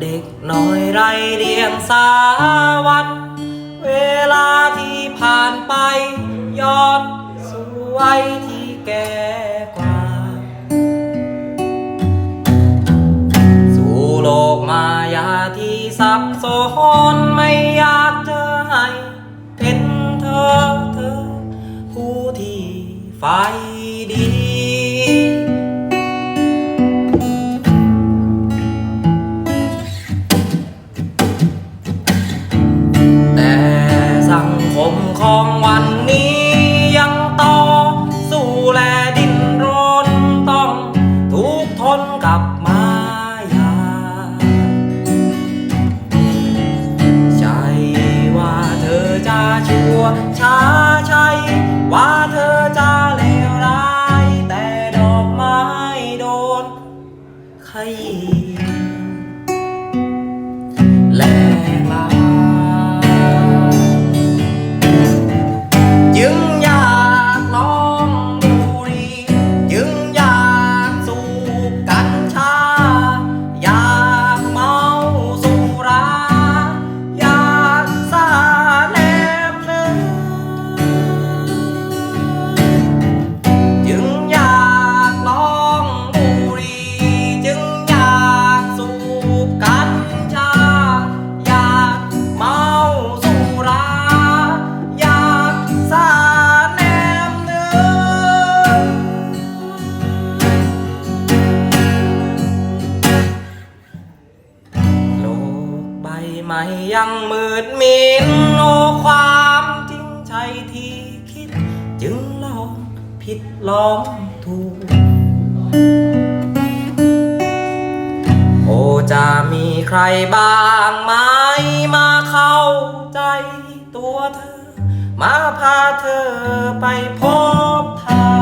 เด็กน้อยไรเรียงสาวันเวลาที่ผ่านไปย้อนสู่วัยที่แก่กว่า สู่โลกมายาที่สับสนไม่อยากจะให้เป็นเธอเธอผู้ที่ไฟดี ชั่วช้าใช่ว่าเธอจะเลวร้าย แต่ดอกไม้โดนขยี้ ใบใหม่ยังมืดมินโอความจริงใจที่คิด จึงลองผิดลองถูก โอจะมีใครบ้างไหมมาเข้าใจตัวเธอ มาพาเธอไปพบทาง